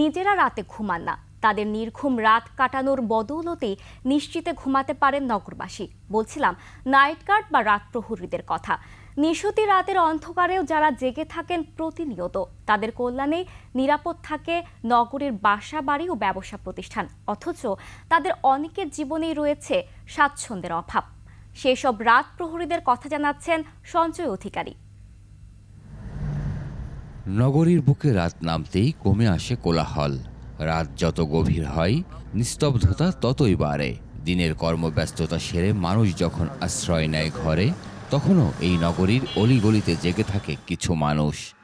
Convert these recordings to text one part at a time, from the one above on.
নিজেরা রাতে ঘুমান না। তাদের নির্ঘুম রাত কাটানোর বদৌলতে নিশ্চিতে ঘুমাতে পারেন নগরবাসী, বলছিলাম নাইট গার্ড বা রাত প্রহরীদের কথা। নিশতি রাতের অন্ধকারেও যারা জেগে থাকেন প্রতিনিয়ত, তাদের কল্যাণে নিরাপদ থাকে নগরের বাসা বাড়ি ও ব্যবসা প্রতিষ্ঠান, অথচ তাদের অনেকের জীবনেই রয়েছে স্বাচ্ছন্দ্যের অভাব। সেসব রাত প্রহরীদের কথা জানাচ্ছেন সঞ্চয় অধিকারী। নগরীর বুকে রাত নামতেই কমে আসে কোলাহল। রাত যত গভীর হয়, নিস্তব্ধতা ততই বাড়ে। দিনের কর্মব্যস্ততা সেরে মানুষ যখন আশ্রয় নেয় ঘরে, তখনও এই নগরীর অলিগলিতে জেগে থাকে কিছু মানুষ।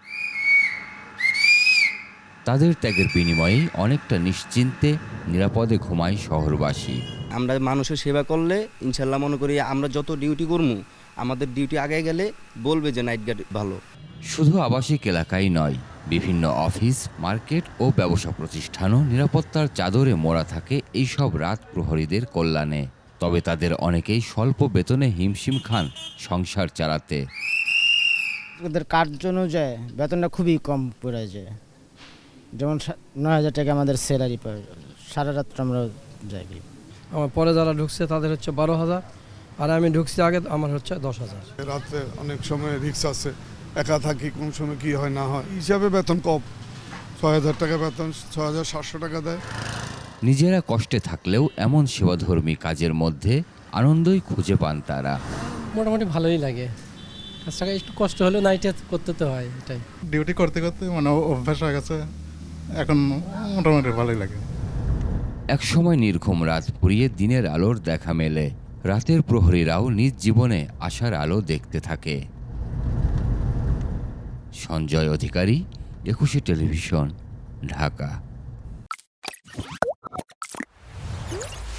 তাদের ত্যাগের বিনিময়ে অনেকটা নিশ্চিন্তে, নিরাপদে ঘুমায় শহরবাসী। আমরা মানুষের সেবা করলে, ইনশাল্লাহ মনে করি আমরা যত ডিউটি করব আমাদের ডিউটি আগে গেলে বলবে যে নাইট গার্ড ভালো। শুধু আবাসিক এলাকাই নয় বিভিন্ন অফিস মার্কেট ও ব্যবসা প্রতিষ্ঠানও নিরাপত্তার চাদরে মোড়া থাকে এইসব রাত প্রহরীদের কল্যাণে। তবে তাদের অনেকেই স্বল্প বেতনে হিমশিম খান সংসার চালাতে। ওদের কার্য অনুযায়ী বেতনটা খুবই কম পড়ে যায়। যেমন নয় হাজার টাকা আমাদের স্যালারি পাই সারা রাত্র আমরা যাই আমার পরে যারা ঢুকছে তাদের হচ্ছে বারো হাজার আর আমি ঢুকছি আগে আমার হচ্ছে দশ হাজার। রাত্রে অনেক সময় রিক্স আছে। একা থাকি কোন সময় কি হয় না হয়। হিসাবে বেতন কম। ছয় হাজার টাকা বেতন ছয় হাজার সাতশো টাকা দেয়। নিজেরা কষ্টে থাকলেও এমন সেবাধর্মী কাজের মধ্যে আনন্দই খুঁজে পান তারা। মোটামুটি ভালোই লাগে। কাজটাকে একটু কষ্ট হলেও নাইটে করতে তো হয় এটাই। ডিউটি করতে করতে মানে অভ্যাস হয়ে গেছে। এখন মোটামুটি ভালোই লাগে। একসময় নির্ঘুম রাত পুড়িয়ে দিনের আলোর দেখা মেলে। রাতের প্রহরীরাও নিজ জীবনে আশার আলো দেখতে থাকে। সঞ্জয় অধিকারী একুশে টেলিভিশন ঢাকা।